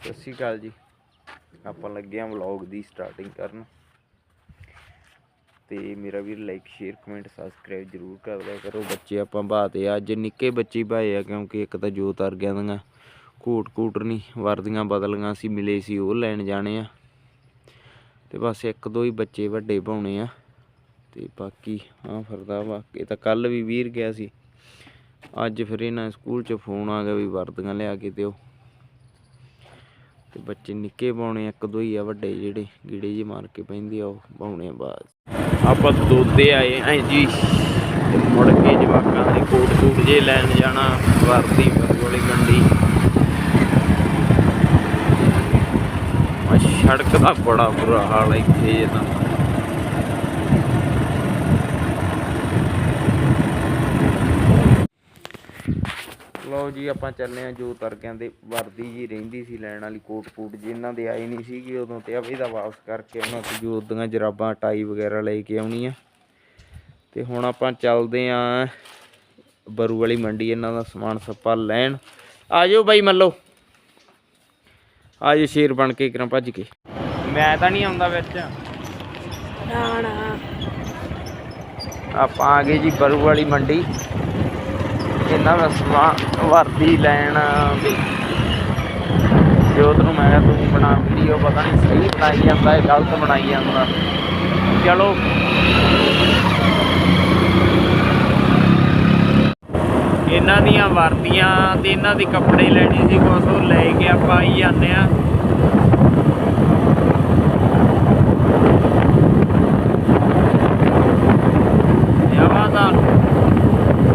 ਸਤਿ ਸ਼੍ਰੀ ਅਕਾਲ ਜੀ। ਆਪਾਂ ਲੱਗੇ ਆਂ ਵਲੌਗ ਦੀ ਸਟਾਰਟਿੰਗ ਕਰਨ। ਤੇ ਮੇਰਾ ਵੀਰ ਲਾਈਕ ਸ਼ੇਅਰ ਕਮੈਂਟ ਸਬਸਕ੍ਰਾਈਬ ਜਰੂਰ ਕਰ ਲਿਆ ਕਰੋ। ਬੱਚੇ ਆਪਾਂ ਬਾਤੇ ਆ। ਅੱਜ ਨਿੱਕੇ ਬੱਚੇ ਭਾਏ ਆ ਕਿਉਂਕਿ ਇੱਕ ਤਾਂ ਜੋਤ ਅਰ ਗਿਆ ਦੀਆਂ। ਕੋਟ ਕੂਟਰ ਨਹੀਂ ਵਰਦੀਆਂ ਬਦਲੀਆਂ ਸੀ, ਮਿਲੇ ਸੀ ਉਹ ਲੈਣ ਜਾਣੇ ਆ। ਤੇ ਬਸ ਇੱਕ ਦੋ ਹੀ ਬੱਚੇ ਵੱਡੇ ਪਾਉਣੇ ਆ। ਤੇ ਬਾਕੀ ਹਾਂ ਫਿਰਦਾ ਵਾ। ਇਹ ਤਾਂ ਕੱਲ ਵੀ ਵੀਰ ਗਿਆ ਸੀ। ਅੱਜ ਫਿਰ ਇਹਨਾਂ ਸਕੂਲ ਚ ਫੋਨ ਆ ਗਿਆ ਵੀ ਵਰਦੀਆਂ ਲਿਆ ਕੇ ਦਿਓ। ਤੇ ਬੱਚੇ ਨਿੱਕੇ ਪਾਉਣੇ ਇੱਕ ਦੋ ਹੀ ਆ ਵੱਡੇ ਜਿਹੜੇ, ਗੀੜੇ ਜੀ ਮਾਰ ਕੇ ਪੈਂਦੇ ਆ, ਉਹ ਪਾਉਣੇ ਬਾਅਦ ਆਪਾਂ ਦੋਦੇ ਆਏ ਆਂ ਜੀ, ਤੇ ਮੁੜ ਕੇ ਜਵਾਕਾਂ ਦੇ ਕੋਟ ਕੂਟ ਜੇ ਲੈਣ ਜਾਣਾ, ਵਰਦੀ ਵਾਲੀ ਮੰਡੀ ਸੜਕ ਦਾ ਬੜਾ ਬੁਰਾ ਹਾਲ ਹੈ ਇੱਥੇ ਇਹ ਤਾਂ ਲਓ ਜੀ ਆਪਾਂ ਚੱਲੇ ਆ ਜੋ ਤਰਕਿਆਂ ਦੇ ਵਰਦੀ ਜੀ ਰਹਿੰਦੀ ਸੀ ਲੈਣ ਵਾਲੀ ਕੋਟ ਕੂਟ ਜੀ ਇਹਨਾਂ ਦੇ ਆਈ ਨਹੀਂ ਸੀਗੀ ਉਦੋਂ ਤੇ ਅਭੀ ਦਾ ਵਾਪਸ ਕਰਕੇ ਉਹਨਾਂ ਤੋਂ ਜੋ ਉਦੀਆਂ ਜਰਾਬਾਂ ਟਾਈ ਵਗੈਰਾ ਲੈ ਕੇ ਆਉਣੀ ਆ। ਤੇ ਹੁਣ ਆਪਾਂ ਚੱਲਦੇ ਆ ਬਰੂ ਵਾਲੀ ਮੰਡੀ ਇਹਨਾਂ ਦਾ ਸਮਾਨ ਸੱਪਾ ਲੈਣ। ਆਜੋ ਬਾਈ ਮੱਲੋ। ਆਜੋ ਸ਼ੇਰ ਬਣ ਕੇ ਕਿਰਾਂ ਭੱਜ ਕੇ। ਮੈਂ ਤਾਂ ਨਹੀਂ ਆਉਂਦਾ ਵਿੱਚ। ਨਾ ਨਾ। ਆਪਾਂ ਆ ਗਏ ਜੀ ਬਰੂ ਵਾਲੀ ਮੰਡੀ। ਇਹਨਾਂ ਦਾ ਸਮਾਨ ਵਰਦੀ ਲੈਣ। ਵੀ ਜੋਤ ਨੂੰ ਮੈਂ ਕਿਹਾ, ਤੂੰ ਬਣਾ ਵੀਡੀਓ, ਪਤਾ ਨਹੀਂ ਸਹੀ ਬਣਾਈ ਜਾਂਦਾ ਹੈ ਗਲਤ ਬਣਾਈ ਜਾਂਦਾ। ਚਲੋ। ਇਹਨਾਂ ਦੀਆਂ ਵਰਦੀਆਂ ਤੇ ਇਹਨਾਂ ਦੇ ਕੱਪੜੇ ਲੈਣੇ ਸੀ ਕੁਛ ਉਹ ਲੈ ਕੇ ਆਪਾਂ ਆਈ ਜਾਂਦੇ ਆ ਜਵਾ ਦਾ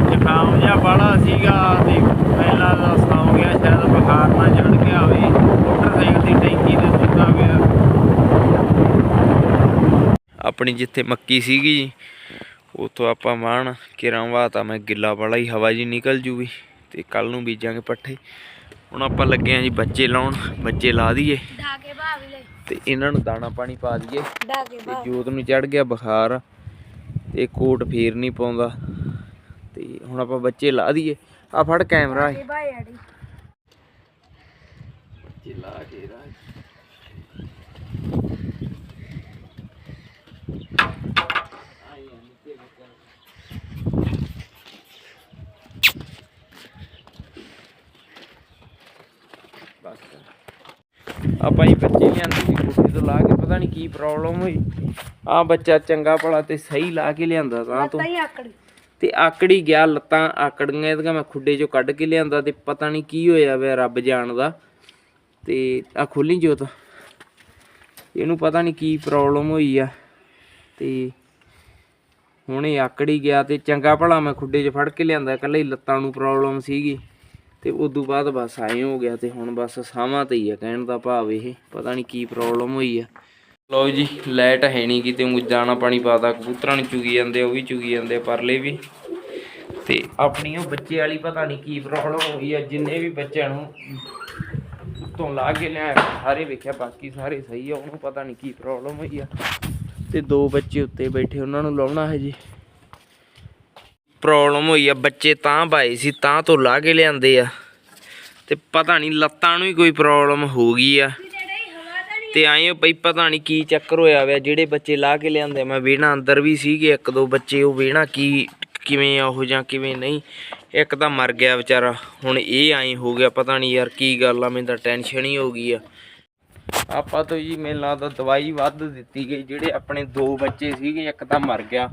ਜ਼ੁਕਾਮ ਜਿਹਾ ਬੜਾ ਸੀਗਾ ਤੇ ਪਹਿਲਾਂ ਦਾ ਸੌਂ ਗਿਆ ਸ਼ਾਇਦ ਬੁਖਾਰ ਨਾ ਚੜ ਗਿਆ ਹੋਵੇ ਮੋਟਰਸਾਈਕਲ ਦੀ ਟੈਂਕੀ ਤੇ ਸੁੱਤਾ ਪਿਆ ਆਪਣੀ ਜਿੱਥੇ ਮੱਕੀ ਸੀਗੀ ਜੀ ਉਥੋਂ ਆਪਾਂ ਮਾਣ ਕਿਰਾਂ ਵਾਤਾ ਮੈਂ ਗਿੱਲਾ ਵਾਲਾ ਹੀ ਹਵਾ ਜੀ ਨਿਕਲ ਜੂਗੀ ਤੇ ਕੱਲ ਨੂੰ ਬੀਜਾਂਗੇ ਪੱਠੇ। ਹੁਣ ਆਪਾਂ ਲੱਗੇ ਆਂ ਜੀ ਬੱਚੇ ਲਾਉਣ ਬੱਚੇ ਲਾ ਦਈਏ ਤੇ ਇਹਨਾਂ ਨੂੰ ਦਾਣਾ ਪਾਣੀ ਪਾ ਦਈਏ। ਤੇ ਜੋਤ ਨੂੰ ਚੜ ਗਿਆ ਬੁਖਾਰ ਤੇ ਕੋਟ ਫੇਰ ਨਹੀਂ ਪਾਉਂਦਾ। ਤੇ ਹੁਣ ਆਪਾਂ ਬੱਚੇ ਲਾ ਦਈਏ। ਆ ਫੜ ਕੈਮਰਾ ਬੱਚੇ ਲਾ ਕੇ ਰਾਜ। ਆਪਾਂ ਹੀ ਬੱਚੇ ਲਿਆਂਦੇ ਸੀ ਕੁੱਤੇ ਤੋਂ ਲਾ ਕੇ ਪਤਾ ਨਹੀਂ ਕੀ ਪ੍ਰੋਬਲਮ ਹੋਈ। ਆ ਬੱਚਾ ਚੰਗਾ ਭਲਾ ਤੇ ਸਹੀ ਲਾ ਕੇ ਲਿਆਂਦਾ ਤਾਂ ਤੋਂ। ਤਾਂ ਆਕੜੀ ਤੇ ਆਕੜੀ ਗਿਆ ਲੱਤਾਂ ਆਕੜੀਆਂ ਇਹਦੀਆਂ ਮੈਂ ਖੁੱਡੇ ਚੋਂ ਕੱਢ ਕੇ ਲਿਆਂਦਾ ਤੇ ਪਤਾ ਨਹੀਂ ਕੀ ਹੋਇਆ ਵੇ ਰੱਬ ਜਾਣਦਾ। ਤੇ ਆ ਖੋਲੀ ਜੋਤ। ਇਹਨੂੰ ਪਤਾ ਨਹੀਂ ਕੀ ਪ੍ਰੋਬਲਮ ਹੋਈ ਆ। ਤੇ ਹੁਣ ਇਹ ਆਕੜੀ ਗਿਆ ਤੇ ਚੰਗਾ ਭਲਾ ਮੈਂ ਖੁੱਡੇ 'ਚ ਫੜ ਕੇ ਲਿਆਂਦਾ ਇਕੱਲੇ ਹੀ ਲੱਤਾਂ ਨੂੰ ਪ੍ਰੋਬਲਮ ਸੀਗੀ। ਤੇ ਤੋਂ ਬਾਅਦ ਬਸ ਆਏ ਹੋ ਗਿਆ ਤੇ ਹੁਣ ਬਸ ਸਾਵਾਂ ਤੇ ਹੀ ਆ, ਕਹਿਣ ਦਾ ਭਾਵ ਇਹ, ਪਤਾ ਨਹੀਂ ਕੀ ਪ੍ਰੋਬਲਮ ਹੋਈ ਆ। ਲਓ ਜੀ ਲਾਈਟ ਹੈ ਨਹੀਂ ਕਿਤੇ ਉਹ ਦਾਣਾ ਪਾਣੀ ਪਾਤਾ ਕਬੂਤਰਾਂ ਨੂੰ ਚੁਗੀ ਜਾਂਦੇ, ਉਹ ਵੀ ਚੁਗੀ ਜਾਂਦੇ ਪਰਲੇ ਵੀ। ਤੇ ਆਪਣੀ ਉਹ ਬੱਚੇ ਵਾਲੀ ਪਤਾ ਨਹੀਂ ਕੀ ਪ੍ਰੋਬਲਮ ਹੋਈ ਆ, ਜਿੰਨੇ ਵੀ ਬੱਚਿਆਂ ਨੂੰ ਉੱਤੋਂ ਲਾ ਕੇ ਲਿਆ ਸਾਰੇ ਵੇਖਿਆ, ਬਾਕੀ ਸਾਰੇ ਸਹੀ ਆ, ਉਹਨੂੰ ਪਤਾ ਨਹੀਂ ਕੀ ਪ੍ਰੋਬਲਮ ਹੋਈ ਆ। ਤੇ ਦੋ ਬੱਚੇ ਉੱਤੇ ਬੈਠੇ, ਉਹਨਾਂ ਨੂੰ ਲਾਉਣਾ ਹੈ ਜੀ। ਪ੍ਰੋਬਲਮ ਹੋਈ ਆ, ਬੱਚੇ ਤਾਂ ਭਾਈ ਸੀ, ਤਾਂ ਤੋਂ ਲਾ ਕੇ ਲਿਆਂਦੇ ਆ। ਤੇ ਪਤਾ ਨਹੀਂ ਲੱਤਾਂ ਨੂੰ ਹੀ ਕੋਈ ਪ੍ਰੋਬਲਮ ਹੋ ਗਈ ਆ। ਤੇ ਆਏ ਪਈ ਪਤਾ ਨਹੀਂ ਕੀ ਚੱਕਰ ਹੋਇਆ ਵਾ, ਜਿਹੜੇ ਬੱਚੇ ਲਾ ਕੇ ਲਿਆਂਦੇ ਮੈਂ ਵੇਣਾ ਅੰਦਰ ਵੀ ਸੀਗੇ, ਇੱਕ ਦੋ ਬੱਚੇ, ਉਹ ਵੇਣਾ ਕੀ, ਕਿਵੇਂ ਆ ਉਹ ਜਾਂ ਕਿਵੇਂ ਨਹੀਂ। ਇੱਕ ਤਾਂ ਮਰ ਗਿਆ ਵਿਚਾਰਾ, ਹੁਣ ਇਹ ਆਏ ਹੋ ਗਿਆ, ਪਤਾ ਨਹੀਂ ਯਾਰ ਕੀ ਗੱਲ ਆ, ਮੈਨੂੰ ਤਾਂ ਟੈਨਸ਼ਨ ਹੀ ਹੋ ਗਈ ਆ। ਆਪਾਂ ਤੋਂ ਜੀ, ਮੈਨੂੰ ਲੱਗਦਾ ਦਵਾਈ ਵੱਧ ਦਿੱਤੀ ਗਈ, ਜਿਹੜੇ ਆਪਣੇ ਦੋ ਬੱਚੇ ਸੀਗੇ, ਇੱਕ ਤਾਂ ਮਰ ਗਿਆ।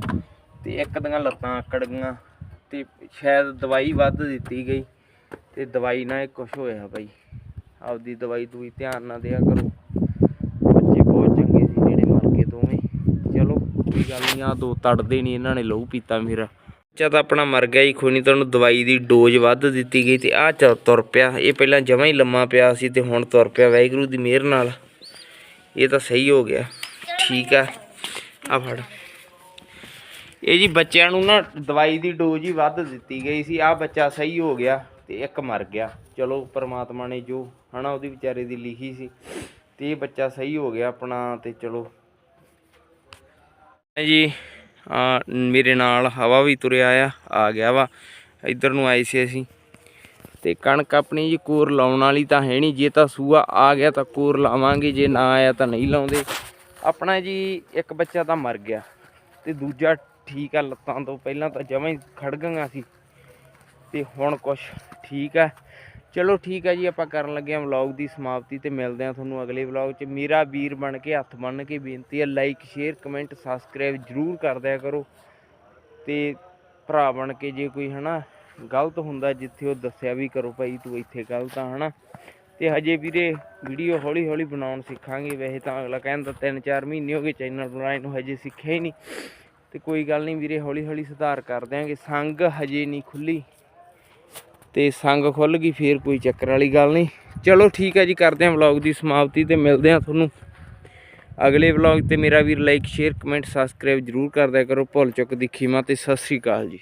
ਤੇ ਇੱਕ ਦੀਆਂ ਲੱਤਾਂ ਆਕੜ ਗਈਆਂ ਤੇ ਸ਼ਾਇਦ ਦਵਾਈ ਵੱਧ ਦਿੱਤੀ ਗਈ ਤੇ ਦਵਾਈ ਨਾਲ ਇਹ ਕੁਛ ਹੋਇਆ ਬਾਈ। ਆਪਦੀ ਦਵਾਈ ਦੂਈ ਧਿਆਨ ਨਾਲ ਦਿਆ ਕਰੋ। ਬੱਚੇ ਬਹੁਤ ਚੰਗੇ ਸੀ ਜਿਹੜੇ ਮਰ ਗਏ ਦੋਵੇਂ। ਚਲੋ, ਕੋਈ ਗੱਲ ਨਹੀਂ ਆ ਦੋ ਤੜਦੇ ਨਹੀਂ ਇਹਨਾਂ ਨੇ ਲਹੂ ਪੀਤਾ ਮੇਰਾ। ਬੱਚਾ ਤਾਂ ਆਪਣਾ ਮਰ ਗਿਆ ਹੀ, ਕੋਈ ਨਹੀਂ, ਤੁਹਾਨੂੰ ਦਵਾਈ ਦੀ ਡੋਜ਼ ਵੱਧ ਦਿੱਤੀ ਗਈ ਤੇ ਆ ਚ ਤੁਰ ਪਿਆ। ਇਹ ਪਹਿਲਾਂ ਜਮਾਂ ਹੀ ਲੰਮਾ ਪਿਆ ਸੀ ਤੇ ਹੁਣ ਤੁਰ ਪਿਆ ਵਾਹਿਗੁਰੂ ਦੀ ਮਿਹਰ ਨਾਲ। ਇਹ ਤਾਂ ਸਹੀ ਹੋ ਗਿਆ। ਠੀਕ ਆ। ਆ ਫੜ। ਇਹ ਜੀ ਬੱਚਿਆਂ ਨੂੰ ਨਾ ਦਵਾਈ ਦੀ ਡੋਜ਼ ਹੀ ਵੱਧ ਦਿੱਤੀ ਗਈ ਸੀ। ਆ ਬੱਚਾ ਸਹੀ ਹੋ ਗਿਆ ਤੇ ਇੱਕ ਮਰ ਗਿਆ। ਚਲੋ, ਪਰਮਾਤਮਾ ਨੇ ਜੋ ਹਨਾ, ਉਹਦੀ ਵਿਚਾਰੇ ਦੀ ਲਿਖੀ ਸੀ। ਤੇ ਇਹ ਬੱਚਾ ਸਹੀ ਹੋ ਗਿਆ ਆਪਣਾ ਤੇ ਚਲੋ। ਜੀ, ਆ ਮੇਰੇ ਨਾਲ ਹਵਾ ਵੀ ਤੁਰਿਆ ਆ ਆ ਗਿਆ ਵਾ। ਇੱਧਰ ਨੂੰ ਆਏ ਸੀ ਅਸੀਂ। ਤੇ ਕਣਕ ਆਪਣੀ ਜੀ ਕੋਰ ਲਾਉਣ ਵਾਲੀ ਤਾਂ ਹੈ ਨਹੀਂ। ਜੇ ਤਾਂ ਸੂਆ ਆ ਗਿਆ ਤਾਂ ਕੋਰ ਲਾਵਾਂਗੇ, ਜੇ ਨਾ ਆਇਆ ਤਾਂ ਨਹੀਂ ਲਾਉਂਦੇ। ਆਪਣਾ ਜੀ, ਇੱਕ ਬੱਚਾ ਤਾਂ ਮਰ ਗਿਆ। ਤੇ ਦੂਜਾ ਠੀਕ ਆ, ਲੱਤਾਂ ਤੋਂ ਪਹਿਲਾਂ ਤਾਂ ਜਮਾਂ ਹੀ ਖੜ ਗਈਆਂ ਸੀ। ਤੇ ਹੁਣ ਕੁਛ ਠੀਕ ਆ। ਚਲੋ ਠੀਕ ਆ ਜੀ, ਆਪਾਂ ਕਰਨ ਲੱਗੇ ਆ ਵਲੌਗ ਦੀ ਸਮਾਪਤੀ ਤੇ ਮਿਲਦੇ ਆ ਤੁਹਾਨੂੰ ਅਗਲੇ ਵਲੌਗ 'ਚ। ਮੇਰਾ ਵੀਰ ਬਣ ਕੇ, ਹੱਥ ਬੰਨ ਕੇ ਬੇਨਤੀ ਹੈ ਲਾਈਕ ਸ਼ੇਅਰ ਕਮੈਂਟ ਸਬਸਕ੍ਰਾਈਬ ਜਰੂਰ ਕਰ ਦਿਆ ਕਰੋ। ਤੇ ਭਰਾ ਬਣ ਕੇ ਜੇ ਕੋਈ ਹਨਾ ਗਲਤ ਹੁੰਦਾ, ਜਿੱਥੇ ਉਹ ਦੱਸਿਆ ਵੀ ਕਰੋ ਭਾਈ ਤੂੰ ਇੱਥੇ ਗਲਤ ਆ ਹਨਾ। ਤੇ ਹਜੇ ਵੀਰੇ ਵੀਡੀਓ ਹੌਲੀ ਹੌਲੀ ਬਣਾਉਣ ਸਿੱਖਾਂਗੇ। ਵੈਸੇ ਤਾਂ ਅਗਲਾ ਕਹਿੰਦਾ 3-4 ਮਹੀਨੇ ਹੋ ਗਏ ਚੈਨਲ ਬਣਾਏ ਨੂੰ ਹਜੇ ਸਿੱਖਿਆ ਹੀ ਨਹੀਂ। ਤੇ ਕੋਈ ਗੱਲ ਨਹੀਂ ਵੀਰੇ, ਹੌਲੀ ਹੌਲੀ ਸੁਧਾਰ ਕਰ ਦਿਆਂਗੇ। ਸੰਗ ਹਜੇ ਨਹੀਂ ਖੁੱਲੀ ਤੇ ਸੰਗ ਖੁੱਲ ਗਈ, ਫੇਰ ਕੋਈ ਚੱਕਰ ਵਾਲੀ ਗੱਲ ਨਹੀਂ। ਚਲੋ ਠੀਕ ਹੈ ਜੀ, ਕਰਦੇ ਹਾਂ ਵਲੌਗ ਦੀ ਸਮਾਪਤੀ ਤੇ ਮਿਲਦੇ ਹਾਂ ਤੁਹਾਨੂੰ। ਅਗਲੇ ਵਲੌਗ ਤੇ ਮੇਰਾ ਵੀਰ ਲਾਈਕ ਸ਼ੇਅਰ ਕਮੈਂਟ ਸਬਸਕ੍ਰਾਈਬ ਜਰੂਰ ਕਰਦਿਆ ਕਰੋ। ਭੁੱਲ ਚੁੱਕ ਦੀ ਖੀਮਾ ਤੇ ਸਤਿ ਸ੍ਰੀ ਅਕਾਲ ਜੀ।